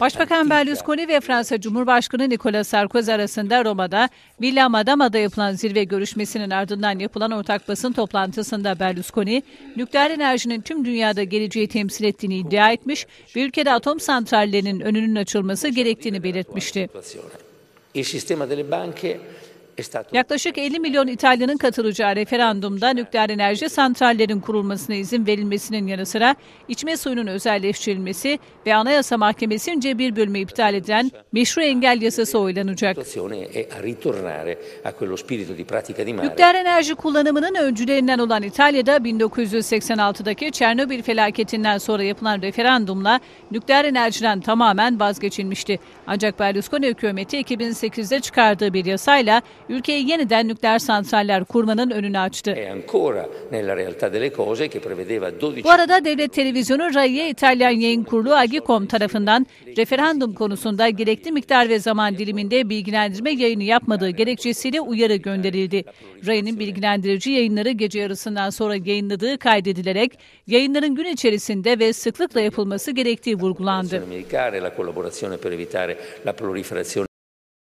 Başbakan antica- Berlusconi ve Fransa Cumhurbaşkanı Nicolas Sarkozy arasında Roma'da Villa Madama'da yapılan zirve görüşmesinin ardından yapılan ortak basın toplantısında Berlusconi, nükleer enerjinin tüm dünyada geleceği temsil ettiğini iddia etmiş ve ülkede atom santrallerinin önünün açılması gerektiğini belirtmişti. Il sistema delle banche Yaklaşık 50 milyon İtalyanın katılacağı referandumda nükleer enerji santrallerin kurulmasına izin verilmesinin yanı sıra içme suyunun özelleştirilmesi ve Anayasa Mahkemesi'nce bir bölümü iptal edilen meşru engel yasası oylanacak. Nükleer enerji kullanımının öncülerinden olan İtalya'da 1986'daki Çernobil felaketinden sonra yapılan referandumla nükleer enerjiden tamamen vazgeçilmişti. Ancak Berlusconi hükümeti 2008'de çıkardığı bir yasayla ülkeye yeniden nükleer santraller kurmanın önünü açtı. 12 Bu arada devlet televizyonu RAI'ye İtalyan yayın kurulu Agicom tarafından referandum konusunda gerekli miktar ve zaman diliminde bilgilendirme yayını yapmadığı gerekçesiyle uyarı gönderildi. RAI'nin bilgilendirici yayınları gece yarısından sonra yayınladığı kaydedilerek yayınların gün içerisinde ve sıklıkla yapılması gerektiği vurgulandı.